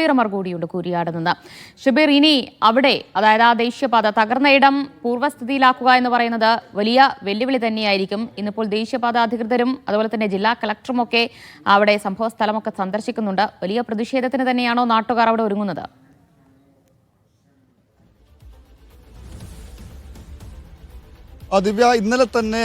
ഷബീർ അമർ കൂടിയുണ്ട് കൂരിയാട് നിന്ന്. ഷബീർ ഇനി അവിടെ അതായത് ആ ദേശീയപാത തകർന്ന ഇടം പൂർവസ്ഥിതിയിലാക്കുക എന്ന് പറയുന്നത് വലിയ വെല്ലുവിളി തന്നെയായിരിക്കും. ഇന്നിപ്പോൾ ദേശീയപാത അധികൃതരും അതുപോലെ തന്നെ ജില്ലാ കളക്ടറും ഒക്കെ അവിടെ സംഭവ സ്ഥലമൊക്കെ സന്ദർശിക്കുന്നുണ്ട്. വലിയ പ്രതിഷേധത്തിന് തന്നെയാണോ നാട്ടുകാർ അവിടെ ഒരുങ്ങുന്നത്? ദിവ്യ ഇന്നലെ തന്നെ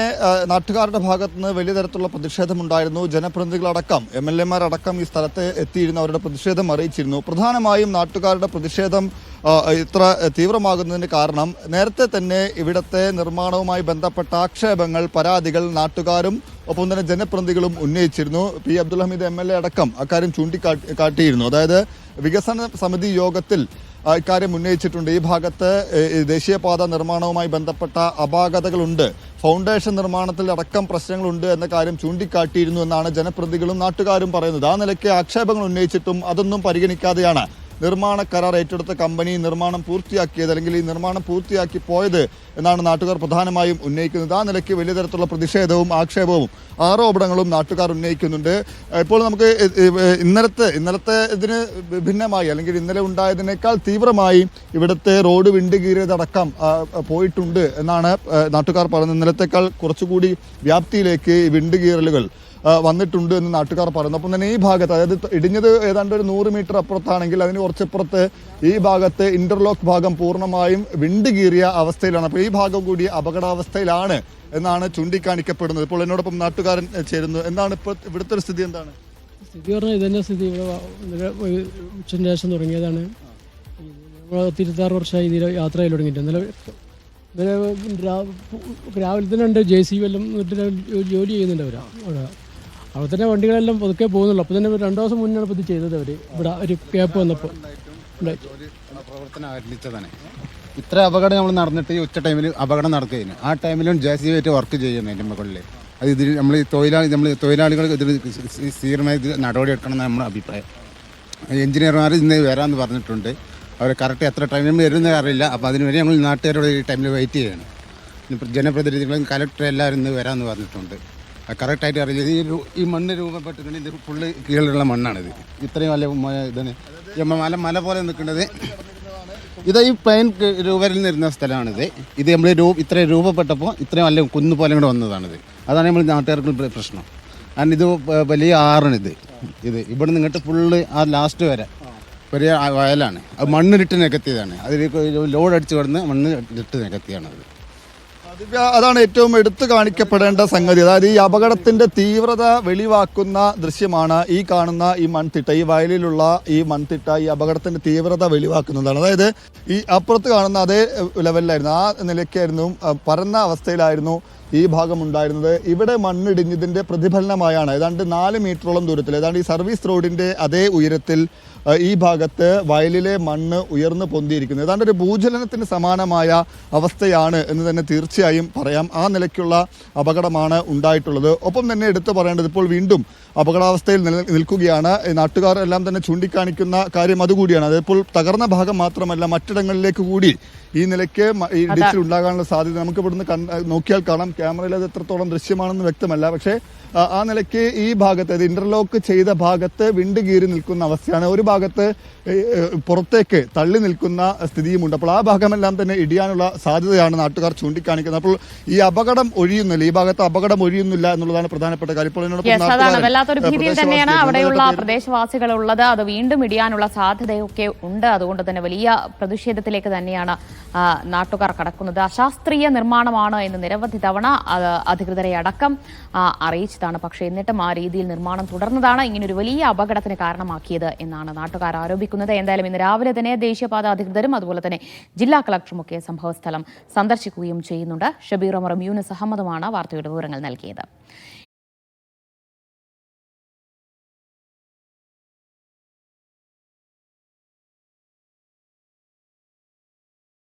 നാട്ടുകാരുടെ ഭാഗത്ത് നിന്ന് വലിയ തരത്തിലുള്ള പ്രതിഷേധമുണ്ടായിരുന്നു. ജനപ്രതിനിധികളടക്കം എം എൽ എമാരടക്കം ഈ സ്ഥലത്ത് എത്തിയിരുന്ന അവരുടെ പ്രതിഷേധം അറിയിച്ചിരുന്നു. പ്രധാനമായും നാട്ടുകാരുടെ പ്രതിഷേധം ഇത്ര തീവ്രമാകുന്നതിന് കാരണം നേരത്തെ തന്നെ ഇവിടത്തെ നിർമ്മാണവുമായി ബന്ധപ്പെട്ട ആക്ഷേപങ്ങൾ പരാതികൾ നാട്ടുകാരും ഒപ്പം തന്നെ ജനപ്രതിനിധികളും ഉന്നയിച്ചിരുന്നു. P. Abdul Hameed M L A അടക്കം അക്കാര്യം ചൂണ്ടിക്കാട്ടി കാട്ടിയിരുന്നു. അതായത് വികസന സമിതി യോഗത്തിൽ ഇക്കാര്യം ഉന്നയിച്ചിട്ടുണ്ട്. ഈ ഭാഗത്ത് ദേശീയപാത നിർമ്മാണവുമായി ബന്ധപ്പെട്ട അപാകതകളുണ്ട്. ഫൗണ്ടേഷൻ നിർമ്മാണത്തിൽ അടക്കം പ്രശ്നങ്ങളുണ്ട് എന്ന കാര്യം ചൂണ്ടിക്കാട്ടിയിരുന്നു എന്നാണ് ജനപ്രതികളും നാട്ടുകാരും പറയുന്നത്. ആ നിലയ്ക്ക് ആക്ഷേപങ്ങൾ ഉന്നയിച്ചിട്ടും അതൊന്നും പരിഗണിക്കാതെയാണ് നിർമ്മാണ കരാർ ഏറ്റെടുത്ത കമ്പനി നിർമ്മാണം പൂർത്തിയാക്കിയത് അല്ലെങ്കിൽ ഈ നിർമ്മാണം പൂർത്തിയാക്കി പോയത് എന്നാണ് നാട്ടുകാർ പ്രധാനമായും ഉന്നയിക്കുന്നത്. ആ നിലയ്ക്ക് വലിയ തരത്തിലുള്ള പ്രതിഷേധവും ആക്ഷേപവും ആരോപണങ്ങളും നാട്ടുകാർ ഉന്നയിക്കുന്നുണ്ട്. ഇപ്പോൾ നമുക്ക് ഇന്നലത്തെ ഇന്നലത്തെ ഇതിന് ഭിന്നമായി അല്ലെങ്കിൽ ഇന്നലെ ഉണ്ടായതിനേക്കാൾ തീവ്രമായി ഇവിടുത്തെ റോഡ് വിണ്ടുകീറിയതടക്കം പോയിട്ടുണ്ട് എന്നാണ് നാട്ടുകാർ പറയുന്നത്. ഇന്നലത്തേക്കാൾ കുറച്ചുകൂടി വ്യാപ്തിയിലേക്ക് വിണ്ടുകീറലുകൾ വന്നിട്ടുണ്ട് എന്ന് നാട്ടുകാർ പറയുന്നു. അപ്പം തന്നെ ഈ ഭാഗത്ത് അതായത് ഇടിഞ്ഞത് ഏതാണ്ട് ഒരു നൂറ് മീറ്റർ അപ്പുറത്താണെങ്കിൽ അതിന് കുറച്ചപ്പുറത്ത് ഈ ഭാഗത്ത് ഇന്റർലോക്ക് ഭാഗം പൂർണമായും വിണ്ടുകീറിയ അവസ്ഥയിലാണ്. അപ്പോൾ ഈ ഭാഗം കൂടി അപകടാവസ്ഥയിലാണ് എന്നാണ് ചൂണ്ടിക്കാണിക്കപ്പെടുന്നത്. ഇപ്പോൾ എന്നോടൊപ്പം നാട്ടുകാരൻ ചേരുന്നു. എന്താണ് ഇപ്പോൾ ഇവിടുത്തെ സ്ഥിതി എന്താണ്? സ്ഥിതി പറഞ്ഞാൽ ഇതന്നെ സ്ഥിതി. ഇവിടെ ഉച്ചന്റെ ശേഷം തുടങ്ങിയതാണ്. തിരുത്താറ് വർഷമായി ഇതിൽ യാത്ര ചെയ്ത് തുടങ്ങിയിട്ട്. ഇന്നലെ രാവിലെ തന്നെ ഉണ്ട്. ജെ സി വല്ലതും ജോലി ചെയ്യുന്നുണ്ട് അവരാ. അവിടെ അവിടെ തന്നെ വണ്ടികളെല്ലാം പതുക്കെ പോകുന്നുള്ളൂ. അപ്പോൾ തന്നെ രണ്ടു ദിവസം മുന്നാണ് ഇപ്പോൾ ഇത് ചെയ്തത് അവർ ഇവിടെ ഒരു ക്യാപ്പ് വന്നപ്പോൾ പ്രവർത്തനം ഇത്ര അപകടം നമ്മൾ നടന്നിട്ട് ഈ ഉച്ച ടൈമിൽ അപകടം നടക്കുകയാണ്. ആ ടൈമിലും ജെ സി ആയിട്ട് വർക്ക് ചെയ്യുന്നു അതിന്റെ മുകളിൽ അത് ഇതിൽ നമ്മൾ തൊഴിലാളി നമ്മൾ തൊഴിലാളികൾ ഇതിൽ സ്ഥിരമായി ഇത് നടപടി എടുക്കണം എന്നാണ് നമ്മുടെ അഭിപ്രായം. എഞ്ചിനീയർമാർ ഇന്ന് വരാമെന്ന് പറഞ്ഞിട്ടുണ്ട്. അവർ കറക്റ്റ് എത്ര ടൈമിൽ വരുന്ന അറിയില്ല. അപ്പോൾ അതിനുവേണ്ടി ഞങ്ങൾ നാട്ടുകാരോട് ഈ ടൈമിൽ വെയിറ്റ് ചെയ്യണം. ജനപ്രതിനിധികളും കലക്ടർ എല്ലാവരും ഇന്ന് വരാമെന്ന് പറഞ്ഞിട്ടുണ്ട്. കറക്റ്റായിട്ട് അറിയില്ല. ഈ ഈ മണ്ണ് രൂപപ്പെട്ടിട്ടുണ്ട് ഇത് ഫുള്ള് കീഴിലുള്ള മണ്ണാണിത്. ഇത്രയും വലിയ ഇതാണ്. മല മല പോലെ നിൽക്കുന്നത്. ഇത് ഈ പ്ലെയിൻ രൂപയിൽ നിന്നിരുന്ന സ്ഥലമാണിത്. ഇത് നമ്മൾ രൂ ഇത്രയും രൂപപ്പെട്ടപ്പോൾ ഇത്രയും വലിയ കുന്ന് പോലെ കൂടെ വന്നതാണിത്. അതാണ് നമ്മൾ നാട്ടുകാർക്ക് പ്രശ്നം. കാരണം ഇത് വലിയ ആറാണിത്. ഇത് ഇവിടെ നിന്ന് ഇങ്ങോട്ട് ഫുള്ള് ആ ലാസ്റ്റ് വരെ. വലിയ വയലാണ്. അത് മണ്ണിട്ട് നികത്തിയതാണ്. അതിൽ ലോഡ് അടിച്ച് കിടന്ന് മണ്ണ് ഇട്ട് നികത്തിയാണ് അത്. അതാണ് ഏറ്റവും എടുത്തു കാണിക്കപ്പെടേണ്ട സംഗതി. അതായത് ഈ അപകടത്തിന്റെ തീവ്രത വെളിവാക്കുന്ന ദൃശ്യമാണ് ഈ കാണുന്ന ഈ മൺതിട്ട ഈ വയലിലുള്ള ഈ മൺതിട്ട ഈ അപകടത്തിന്റെ തീവ്രത വെളിവാക്കുന്നതാണ്. അതായത് ഈ അപ്പുറത്ത് കാണുന്ന അതേ ലെവലിലായിരുന്നു. ആ നിലയ്ക്കായിരുന്നു പരന്ന അവസ്ഥയിലായിരുന്നു ഈ ഭാഗം ഉണ്ടായിരുന്നത് ഇവിടെ മണ്ണിടിഞ്ഞതിന്റെ പ്രതിഫലനമായാണ്. ഏതാണ്ട് നാല് മീറ്ററോളം ദൂരത്തിൽ ഏതാണ്ട് ഈ സർവീസ് റോഡിന്റെ അതേ ഉയരത്തിൽ ഈ ഭാഗത്ത് വയലിലെ മണ്ണ് ഉയർന്നു പൊന്തിയിരിക്കുന്നത് ഏതാണ്ട് ഒരു ഭൂചലനത്തിന് സമാനമായ അവസ്ഥയാണ് എന്ന് തന്നെ തീർച്ചയായും പറയാം. ആ നിലയ്ക്കുള്ള അപകടമാണ് ഉണ്ടായിട്ടുള്ളത്. ഒപ്പം തന്നെ എടുത്തു പറയേണ്ടത് ഇപ്പോൾ വീണ്ടും അപകടാവസ്ഥയിൽ നില നിൽക്കുകയാണ്. നാട്ടുകാരെല്ലാം നാട്ടുകാർ എല്ലാം തന്നെ ചൂണ്ടിക്കാണിക്കുന്ന കാര്യം അതുകൂടിയാണ്. അതിപ്പോൾ തകർന്ന ഭാഗം മാത്രമല്ല മറ്റിടങ്ങളിലേക്ക് കൂടി ഈ നിലയ്ക്ക് ഈ ഇടിച്ചിൽ ഉണ്ടാകാനുള്ള സാധ്യത നമുക്ക് ഇവിടുന്ന് നോക്കിയാൽ കാണാം. ക്യാമറയിൽ അത് എത്രത്തോളം ദൃശ്യമാണെന്ന് വ്യക്തമല്ല. പക്ഷേ ആ, നിലയ്ക്ക് ഈ ഭാഗത്ത് അത് ഇന്റർലോക്ക് ചെയ്ത ഭാഗത്ത് വിണ്ട് കീറി നിൽക്കുന്ന അവസ്ഥയാണ്. ഒരു ഭാഗത്ത് പുറത്തേക്ക് തള്ളി നിൽക്കുന്ന സ്ഥിതിയുമുണ്ട്. അപ്പോൾ ആ ഭാഗമെല്ലാം തന്നെ ഇടിയാനുള്ള സാധ്യതയാണ് നാട്ടുകാർ ചൂണ്ടിക്കാണിക്കുന്നത്. അപ്പോൾ ഈ അപകടം ഒഴിയുന്നില്ല ഈ ഭാഗത്ത് അപകടം ഒഴിയുന്നില്ല എന്നുള്ളതാണ് പ്രധാനപ്പെട്ട കാര്യം. ഇപ്പോൾ വല്ലാത്തൊരു ഭീതിയിൽ തന്നെയാണ് അവിടെയുള്ള പ്രദേശവാസികൾ ഉള്ളത് അത് വീണ്ടും ഇടിയാനുള്ള സാധ്യതയൊക്കെ ഉണ്ട്. അതുകൊണ്ട് തന്നെ വലിയ പ്രതിഷേധത്തിലേക്ക് തന്നെയാണ് നാട്ടുകാർ കടക്കുന്നത്. അശാസ്ത്രീയ നിർമ്മാണമാണ് എന്ന് നിരവധി തവണ ആ, അധികൃതരെ അടക്കം അറിയിച്ചതാണ്. പക്ഷേ എന്നിട്ടും ആ രീതിയിൽ നിർമ്മാണം തുടർന്നതാണ് ഇങ്ങനൊരു വലിയ അപകടത്തിന് കാരണമാക്കിയത് എന്നാണ് നാട്ടുകാർ ആരോപിക്കുന്നത്. എന്തായാലും ഇന്ന് രാവിലെ തന്നെ ദേശീയപാത അധികൃതരും അതുപോലെ തന്നെ ജില്ലാ കളക്ടറുമൊക്കെ സംഭവസ്ഥലം സന്ദർശിക്കുകയും ചെയ്യുന്നുണ്ട്. ഷബീർ അമറും മ്യൂനസ് അഹമ്മദുമാണ് വാർത്തയുടെ വിവരങ്ങൾ നൽകിയത്.